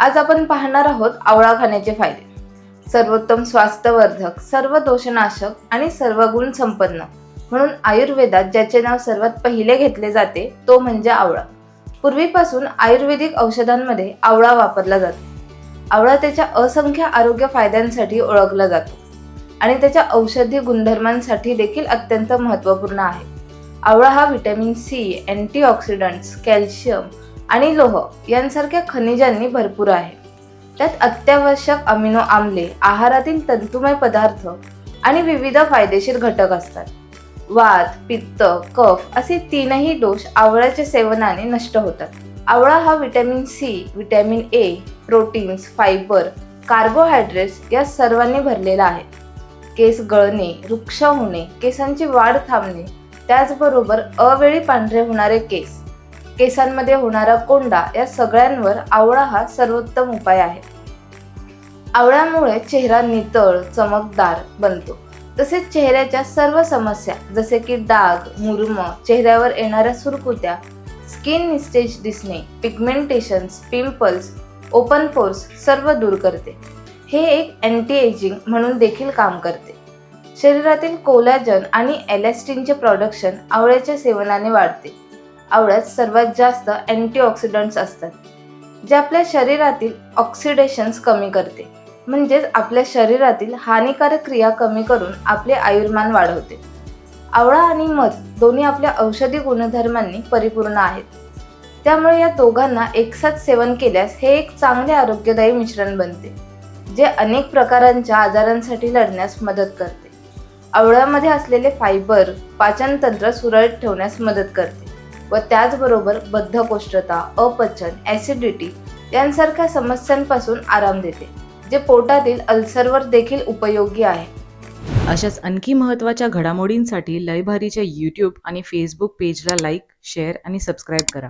आज आपण पाहणार आहोत आवळा खाण्याचे फायदे. सर्वोत्तम स्वास्थ्यवर्धक सर्व दोषनाशक आणि सर्व गुण संपन्न म्हणून आयुर्वेदात ज्याचे नाव सर्वात पहिले घेतले जाते तो म्हणजे आवळा. पूर्वीपासून आयुर्वेदिक औषधांमध्ये आवळा वापरला जातो. आवळा त्याच्या असंख्य आरोग्य फायद्यांसाठी ओळखला जातो आणि त्याच्या औषधी गुणधर्मांसाठी देखील अत्यंत महत्त्वपूर्ण आहे. आवळा हा व्हिटॅमिन सी अँटीऑक्सिडंट्स कॅल्शियम आणि लोह यांसारख्या खनिजांनी भरपूर आहे. त्यात अत्यावश्यक अमिनो आम्ले आहारातील तंतुमय पदार्थ आणि विविध फायदेशीर घटक असतात. वात पित्त कफ असे तीनही दोष आवळ्याच्या सेवनाने नष्ट होतात. आवळा हा vitamin C vitamin A proteins fibre carbohydrates या सर्वांनी भरलेला आहे. केस गळणे वृक्ष होणे केसांची वाढ थांबणे त्याचबरोबर अवेळी पांढरे होणारे केस केसांमध्ये होणारा कोंडा या सगळ्यांवर आवळा हा सर्वोत्तम उपाय आहे. आवळ्यामुळे चेहरा नितळ चमकदार बनतो. तसेच चेहऱ्याच्या सर्व समस्या जसे की डाग मुरुम चेहऱ्यावर येणाऱ्या सुरकुत्या स्किन निस्टेज दिसणे पिगमेंटेशन्स पिंपल्स ओपन पोर्स सर्व दूर करते. हे एक अँटी एजिंग म्हणून देखील काम करते. शरीरातील कोलॅजन आणि एलॅस्टिनचे प्रोडक्शन आवळ्याच्या सेवनाने वाढते. आवळ्यात सर्वात जास्त अँटीऑक्सिडंट्स असतात जे आपल्या शरीरातील ऑक्सिडेशन्स कमी करते. म्हणजेच आपल्या शरीरातील हानिकारक क्रिया कमी करून आपले आयुर्मान वाढवते. आवळा आणि मध दोन्ही आपल्या औषधी गुणधर्मांनी परिपूर्ण आहेत. त्यामुळे या दोघांना एकसाथ सेवन केल्यास हे एक चांगले आरोग्यदायी मिश्रण बनते जे अनेक प्रकारांच्या आजारांसाठी लढण्यास मदत करते. आवळ्यामध्ये असलेले फायबर पाचनतंत्र सुरळीत ठेवण्यास मदत करते. व त्याचबरोबर बद्धकोष्ठता अपचन ॲसिडिटी यांसारख्या समस्यांपासून आराम देते जे पोटातील अल्सरवर देखील उपयोगी आहे. अशाच आणखी महत्त्वाच्या घडामोडींसाठी लयभारीच्या यूट्यूब आणि फेसबुक पेजला लाईक शेअर आणि सबस्क्राईब करा.